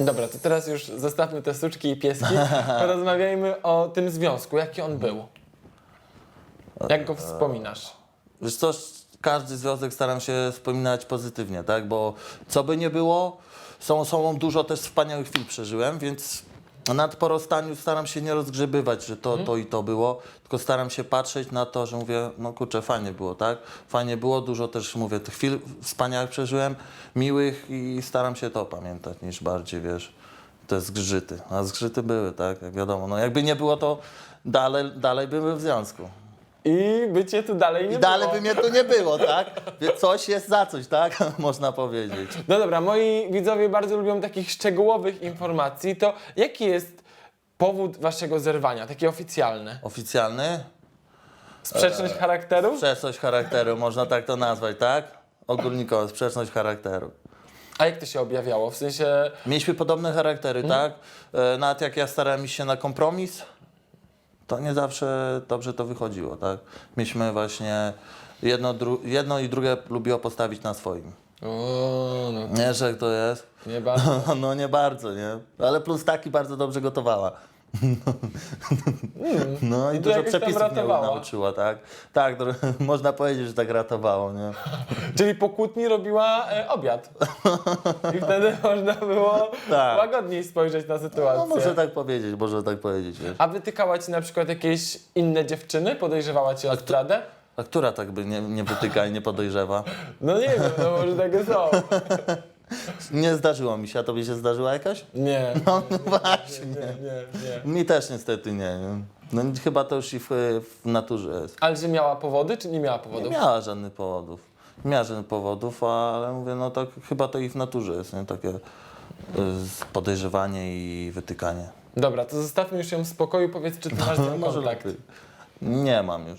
Dobra, to teraz już zostawmy te suczki i pieski. Porozmawiajmy o tym związku. Jaki on był? Jak go wspominasz? Wiesz co, każdy związek staram się wspominać pozytywnie, tak? Bo co by nie było, są sobą dużo też wspaniałych chwil przeżyłem, więc nad po rozstaniu staram się nie rozgrzebywać, że to, to i to było, tylko staram się patrzeć na to, że mówię, no kurczę, fajnie było, tak? Fajnie było, dużo też, mówię, tych chwil wspaniałych przeżyłem, miłych i staram się to pamiętać niż bardziej, wiesz, te zgrzyty. A zgrzyty były, tak? Jak wiadomo, no jakby nie było, to dalej, dalej były w związku. I bycie tu dalej nie I dalej było. by mnie tu nie było, tak? Więc coś jest za coś, tak? Można powiedzieć. No dobra, moi widzowie bardzo lubią takich szczegółowych informacji. To jaki jest powód waszego zerwania, taki oficjalny? Oficjalny? Sprzeczność Eee, charakteru? Sprzeczność charakteru, można tak to nazwać, tak? Ogólnikowo, sprzeczność charakteru. A jak to się objawiało? W sensie, Mieliśmy podobne charaktery, tak? E, Nawet jak ja starałem się na kompromis, to nie zawsze dobrze to wychodziło, tak? Mieliśmy właśnie jedno, jedno i drugie lubiło postawić na swoim. o, no Nie, że jak to jest? nie bardzo. No nie bardzo, nie? Ale plus taki bardzo dobrze gotowała. No i to dużo jakoś tam przepisów mnie ratowała. nauczyła, tak? Tak, to, można powiedzieć, że tak ratowało, nie? Czyli po kłótni robiła e, obiad. I wtedy można było Tak. łagodniej spojrzeć na sytuację. No może tak powiedzieć, może tak powiedzieć, wiesz. A wytykała ci na przykład jakieś inne dziewczyny? Podejrzewała cię o zdradę? A która tak by nie, nie wytyka i nie podejrzewa? No nie wiem, no może takie są. Nie zdarzyło mi się, a tobie się zdarzyła jakaś? Nie, No, no właśnie. nie, nie, nie. Mi też niestety nie, nie? No chyba to już i w, w naturze jest. Ale że miała powody, czy nie miała Nie powodów? miała żadnych powodów. Nie miała żadnych powodów, ale mówię, no tak chyba to i w naturze jest, nie? Takie y, podejrzewanie i wytykanie. Dobra, to zostawmy już ją w spokoju. Powiedz, czy ty masz z nią Może kontakt. lepiej. Nie mam już.